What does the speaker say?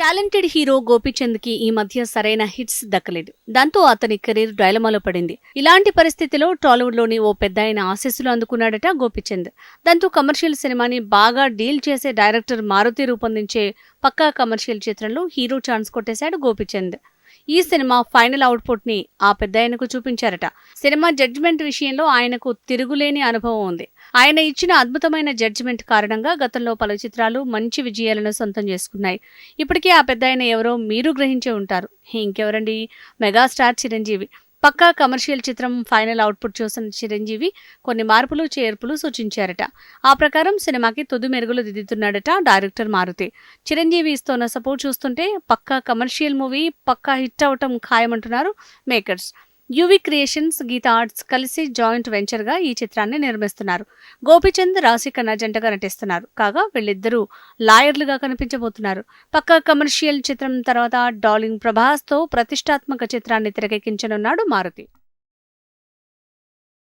Talented hero గోపీచంద్కి ఈ మధ్య సరైన హిట్స్ దక్కలేదు. దాంతో అతని కెరీర్ డైలమాలో పడింది. ఇలాంటి పరిస్థితిలో టాలీవుడ్లోని ఓ పెద్ద ఆయన ఆశీస్సులు అందుకున్నాడట గోపీచంద్. దాంతో కమర్షియల్ సినిమాని బాగా డీల్ చేసే డైరెక్టర్ మారుతి రూపొందించే పక్కా కమర్షియల్ చిత్రంలో హీరో ఛాన్స్ కొట్టేశాడు గోపీచంద్. ఈ సినిమా ఫైనల్ అవుట్పుట్ని ఆ పెద్ద ఆయనకు చూపించారట. సినిమా జడ్జిమెంట్ విషయంలో ఆయనకు తిరుగులేని అనుభవం ఉంది. ఆయన ఇచ్చిన అద్భుతమైన జడ్జిమెంట్ కారణంగా గతంలో పలు చిత్రాలు మంచి విజయాలను సొంతం చేసుకున్నాయి. ఇప్పటికే ఆ పెద్దయన ఎవరో మీరు గ్రహించే ఉంటారు. ఇంకెవరండి? మెగాస్టార్ చిరంజీవి. పక్కా కమర్షియల్ చిత్రం ఫైనల్ అవుట్పుట్ చూసిన చిరంజీవి కొన్ని మార్పులు చేర్పులు సూచించారట. ఆ ప్రకారం సినిమాకి తుది మెరుగులు దిద్దుతున్నాడట డైరెక్టర్ మారుతి. చిరంజీవి ఇస్తున్న సపోర్ట్ చూస్తుంటే పక్కా కమర్షియల్ మూవీ పక్కా హిట్ అవటం ఖాయమంటున్నారు makers. UV creations Geetha arts కలిసి జాయింట్ వెంచర్గా ఈ చిత్రాన్ని నిర్మిస్తున్నారు. గోపిచంద్ రాశికన్న జంటగా నటిస్తున్నారు. కాగా వీళ్ళిద్దరూ లాయర్లుగా కనిపించబోతున్నారు. పక్క కమర్షియల్ చిత్రం తర్వాత డార్లింగ్ ప్రభాస్తో ప్రతిష్టాత్మక చిత్రాన్ని తెరకెక్కించనున్నాడు మారుతి.